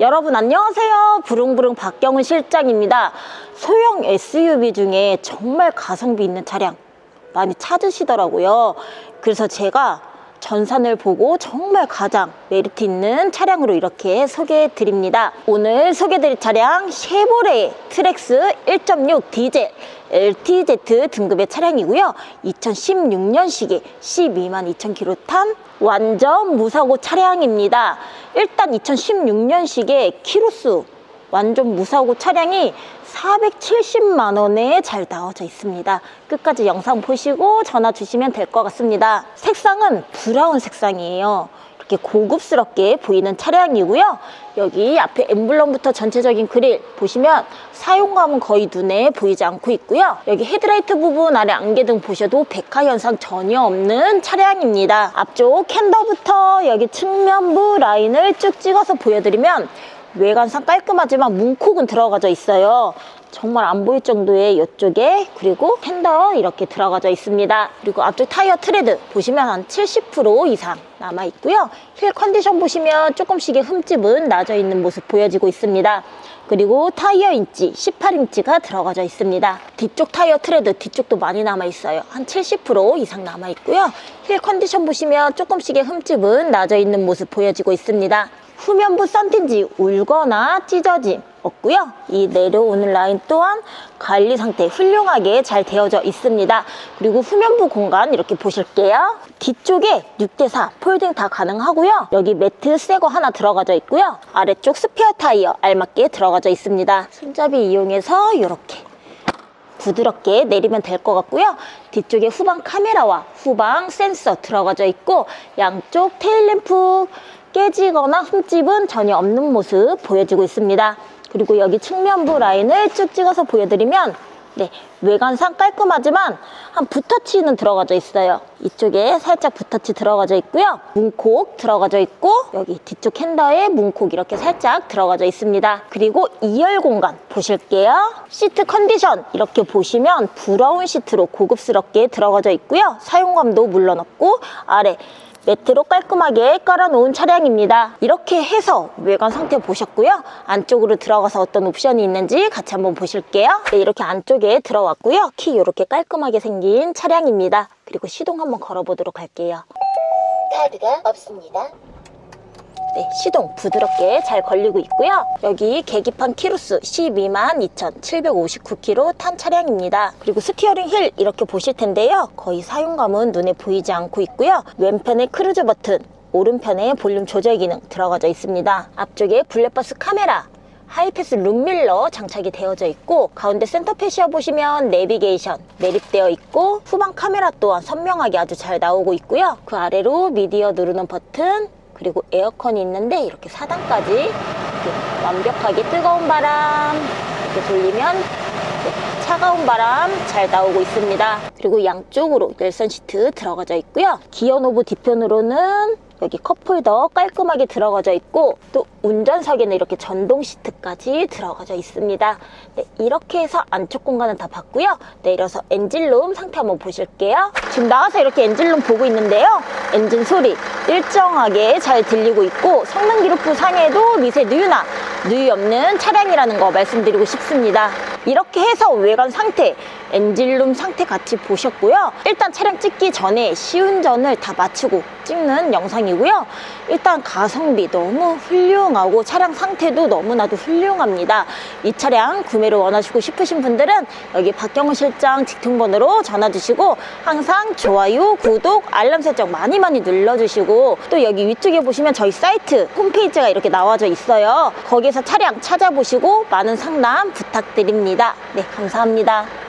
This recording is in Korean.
여러분 안녕하세요. 부릉부릉 박경훈 실장입니다. 소형 SUV 중에 정말 가성비 있는 차량 많이 찾으시더라고요. 그래서 제가 전산을 보고 정말 가장 메리트 있는 차량으로 이렇게 소개해 드립니다. 오늘 소개해 드릴 차량 쉐보레 트렉스 1.6 디젤 LTZ 등급의 차량이고요. 2016년식에 12만 2천 킬로 탄 완전 무사고 차량입니다. 일단 2016년식에 키로수 완전 무사고 차량이 470만 원에 잘 나와져 있습니다. 끝까지 영상 보시고 전화 주시면 될 것 같습니다. 색상은 브라운 색상이에요. 이렇게 고급스럽게 보이는 차량이고요. 여기 앞에 엠블럼부터 전체적인 그릴 보시면 사용감은 거의 눈에 보이지 않고 있고요. 여기 헤드라이트 부분 아래 안개등 보셔도 백화 현상 전혀 없는 차량입니다. 앞쪽 캔더부터 여기 측면부 라인을 쭉 찍어서 보여드리면 외관상 깔끔하지만 문콕은 들어가져 있어요. 정말 안 보일 정도의 이쪽에 그리고 텐더 이렇게 들어가져 있습니다. 그리고 앞쪽 타이어 트레드 보시면 한 70% 이상 남아 있고요. 휠 컨디션 보시면 조금씩의 흠집은 나져 있는 모습 보여지고 있습니다. 그리고 타이어 인치 18인치가 들어가져 있습니다. 뒤쪽 타이어 트레드 뒤쪽도 많이 남아 있어요. 한 70% 이상 남아 있고요. 휠 컨디션 보시면 조금씩의 흠집은 나져 있는 모습 보여지고 있습니다. 후면부 썬틴지 울거나 찢어짐 없고요. 이 내려오는 라인 또한 관리 상태 훌륭하게 잘 되어져 있습니다. 그리고 후면부 공간 이렇게 보실게요. 뒤쪽에 6대4 폴딩 다 가능하고요. 여기 매트 새 거 하나 들어가져 있고요. 아래쪽 스페어 타이어 알맞게 들어가져 있습니다. 손잡이 이용해서 이렇게 부드럽게 내리면 될 것 같고요. 뒤쪽에 후방 카메라와 후방 센서 들어가져 있고 양쪽 테일램프 깨지거나 흠집은 전혀 없는 모습 보여지고 있습니다. 그리고 여기 측면부 라인을 쭉 찍어서 보여드리면 네, 외관상 깔끔하지만 한 붓터치는 들어가져 있어요. 이쪽에 살짝 붓터치 들어가져 있고요. 문콕 들어가져 있고 여기 뒤쪽 핸더에 문콕 이렇게 살짝 들어가져 있습니다. 그리고 2열 공간 보실게요. 시트 컨디션 이렇게 보시면 브라운 시트로 고급스럽게 들어가져 있고요. 사용감도 물론 없고 아래 매트로 깔끔하게 깔아놓은 차량입니다. 이렇게 해서 외관 상태 보셨고요. 안쪽으로 들어가서 어떤 옵션이 있는지 같이 한번 보실게요. 네, 이렇게 안쪽에 들어왔고요. 키 이렇게 깔끔하게 생긴 차량입니다. 그리고 시동 한번 걸어보도록 할게요. 카드가 없습니다. 네, 시동 부드럽게 잘 걸리고 있고요. 여기 계기판 키로수 12만 2,759km 탄 차량입니다. 그리고 스티어링 휠 이렇게 보실 텐데요. 거의 사용감은 눈에 보이지 않고 있고요. 왼편에 크루즈 버튼, 오른편에 볼륨 조절 기능 들어가져 있습니다. 앞쪽에 블랙박스 카메라, 하이패스 룸밀러 장착이 되어져 있고 가운데 센터 패시어 보시면 내비게이션 매립되어 있고 후방 카메라 또한 선명하게 아주 잘 나오고 있고요. 그 아래로 미디어 누르는 버튼 그리고 에어컨이 있는데 이렇게 4단까지 이렇게 완벽하게 뜨거운 바람 이렇게 돌리면 네, 차가운 바람 잘 나오고 있습니다. 그리고 양쪽으로 열선 시트 들어가져 있고요. 기어 노브 뒤편으로는 여기 컵홀더 깔끔하게 들어가져 있고 또 운전석에는 이렇게 전동 시트까지 들어가져 있습니다. 네, 이렇게 해서 안쪽 공간은 다 봤고요. 내려서 엔진룸 상태 한번 보실게요. 지금 나와서 이렇게 엔진룸 보고 있는데요. 엔진 소리 일정하게 잘 들리고 있고 성능 기록부 상에도 미세 누유나 누유 없는 차량이라는 거 말씀드리고 싶습니다. 이렇게 해서 외관 상태, 엔진룸 상태 같이 보셨고요. 일단 차량 찍기 전에 시운전을 다 마치고 찍는 영상이고요. 일단 가성비 너무 훌륭하고 차량 상태도 너무나도 훌륭합니다. 이 차량 구매를 원하시고 싶으신 분들은 여기 박경훈 실장 직통번호로 전화 주시고 항상 좋아요, 구독, 알람 설정 많이 많이 눌러주시고 또 여기 위쪽에 보시면 저희 사이트 홈페이지가 이렇게 나와져 있어요. 거기에서 차량 찾아보시고 많은 상담 부탁드립 니다. 네, 감사합니다.